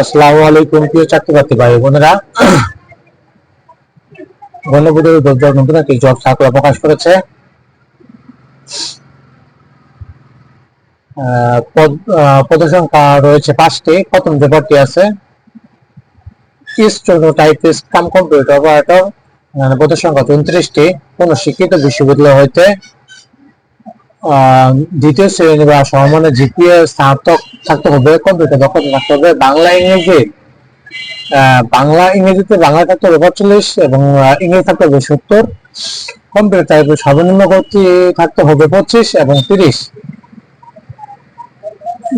আসসালামু আলাইকুম, প্রিয় চাকরি ভাই বোনেরা। নতুন একটি জব প্রকাশ করেছে। রয়েছে পাঁচটি। প্রথম যে পদটি আছে টাইপিস্ট কাম কম্পিউটার অপারেটর পদসংখ্যা উনত্রিশটি কোন শিক্ষিত বিশ্ববিদ্যালয় হইতে দ্বিতীয় শ্রেণি বা সমমানের জিপিএ স্নাতক থাকতে হবে, কম্পিউটার দক্ষতা থাকতে হবে। বাংলা, ইংরেজি বাংলা, ইংরেজিতে বাংলা থাকতে হবে পঁয়তাল্লিশ এবং ইংরেজি থাকতে হবে সত্তর। কম্পিউটার টাইপের সর্বনিম্ন গতি থাকতে হবে পঁচিশ এবং তিরিশ।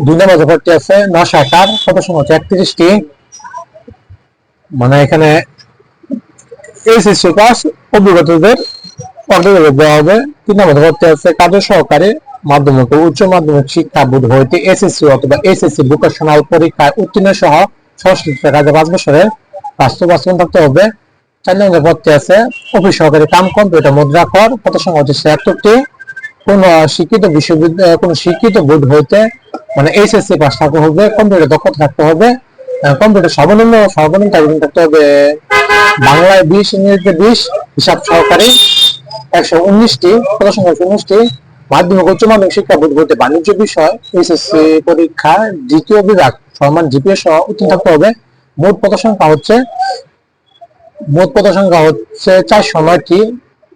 দুই নম্বর ব্যাপারটি আছে, নশো আটার কত সময়? একত্রিশটি মানে এখানে এইচএসসি পাস অভিজ্ঞতাদের অগ্রগতি দেওয়া হবে। তিন নম্বর ব্যাপারটি আছে কার্য সহকারী মাধ্যমিক ও উচ্চ মাধ্যমিক শিক্ষা বোর্ড হইতে এসএসসি অথবা এসএসসি ভোকেশনাল পরীক্ষায় উত্তীর্ণ সহ সংশ্লিষ্ট কাজে পাঁচ থাকতে হবে। চার নম্বর পদটি আছে অফিস কাম কম্পিউটার কত সংখ্যা হচ্ছে ছিয়াত্তরটি। কোন শিক্ষিত বিশ্ববিদ্যালয় কোন শিক্ষিত বোর্ড হইতে মানে এইচএসসি পাস থাকতে হবে, কম্পিউটার দক্ষতা থাকতে হবে। কম্পিউটার সর্বনিম্ন সর্বনিম্ন থাকতে হবে বাংলায় বিশ, ইংরেজিতে বিশ, হিসাব সহকারী একশো উনিশটি একশো উনিশটি মাধ্যমিক উচ্চ মাধ্যমিক শিক্ষা বোর্ড হইতে বাণিজ্য বিষয় এইচএসসি পরীক্ষা, দ্বিতীয় বিভাগ সহ উত্তীর্ণ থাকতে হবে। মোট হচ্ছে, মোট পদ সংখ্যা হচ্ছে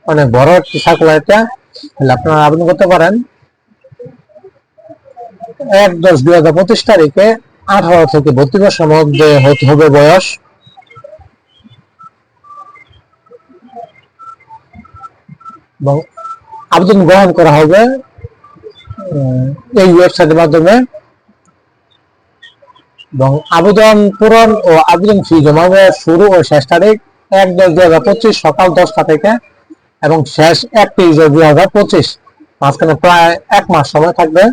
মানে বড় একটি সার্কুলার আপনারা আবেদন করতে পারেন। এক দশ দুই হাজার পঁচিশ তারিখে আঠারো থেকে বত্রিশ মধ্যে হতে হবে বয়স। এবং আবেদন গ্রহণ করা হবে এই ওয়েবসাইটের মাধ্যমে। এবং আবেদন পূরণ ও আবেদন ফি জমা হবে শুরু ও শেষ তারিখ এক দশ দুই হাজার পঁচিশ সকাল দশটা থেকে এবং শেষ এক একত্রিশ দুই হাজার পঁচিশ। মাঝখানে প্রায় এক মাস সময় থাকবে।